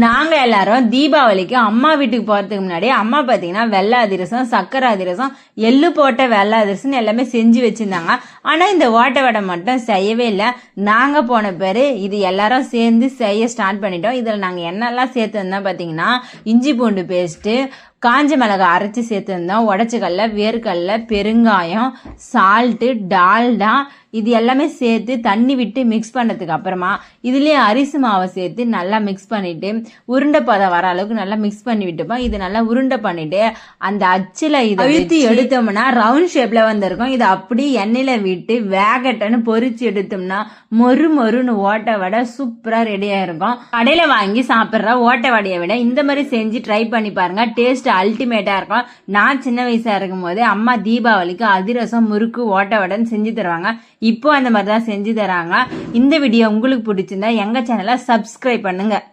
நாங்க எல்லாரும் தீபாவளிக்கு அம்மா வீட்டுக்கு போறதுக்கு முன்னாடி அம்மா பாத்தீங்கன்னா வெள்ளை அதிரசம் சக்கரை அதிரசம் எள்ளு போட்ட வெள்ளை அதிரசம் எல்லாமே செஞ்சு வச்சிருந்தாங்க. ஆனா இந்த ஓட்டை வடை மட்டும் செய்யவே இல்லை. நாங்க போன பேரு இது எல்லாரும் சேர்ந்து செய்ய ஸ்டார்ட் பண்ணிட்டோம். இதுல நாங்க என்னெல்லாம் சேர்த்துருந்தோம் பாத்தீங்கன்னா இஞ்சி பூண்டு பேஸ்ட்டு காஞ்ச மிளகாய் அரைச்சி சேர்த்துருந்தோம். உடச்சிக்கல்ல வேர்க்கடல பெருங்காயம் சால்ட்டு டால்டா இது எல்லாமே சேர்த்து தண்ணி விட்டு மிக்ஸ் பண்ணதுக்கு அப்புறமா இதுலயே அரிசி மாவை சேர்த்து நல்லா மிக்ஸ் பண்ணிட்டு உருண்டை பதம் வர அளவுக்கு நல்லா மிக்ஸ் பண்ணி விட்டுப்போம். இது நல்லா உருண்டை பண்ணிட்டு அந்த அச்சுல இதை அழுத்தி எடுத்தோம்னா ரவுண்ட் ஷேப்ல வந்திருக்கும். இதை அப்படி எண்ணெயில விட்டு வேகட்டன்னு பொரிச்சு எடுத்தோம்னா மொறு மொறுன்னு ஓட்டை வடை சூப்பரா ரெடியா இருக்கும் கடையில வாங்கி சாப்பிடுற ஓட்டை வடையை விட இந்த மாதிரி செஞ்சு ட்ரை பண்ணி பாருங்க டேஸ்ட் அல்டிமேட்டாக இருக்கும் நான் சின்ன வயசாக இருக்கும் போதே அம்மா தீபாவளிக்கு அதிரசம் முறுக்கு ஓட்டை வடன் செஞ்சு தருவாங்க. இப்போ அந்த மாதிரி தான் செஞ்சு தராங்க இந்த வீடியோ உங்களுக்கு பிடிச்சிருந்தா எங்கள் சேனலை சப்ஸ்கிரைப் பண்ணுங்கள்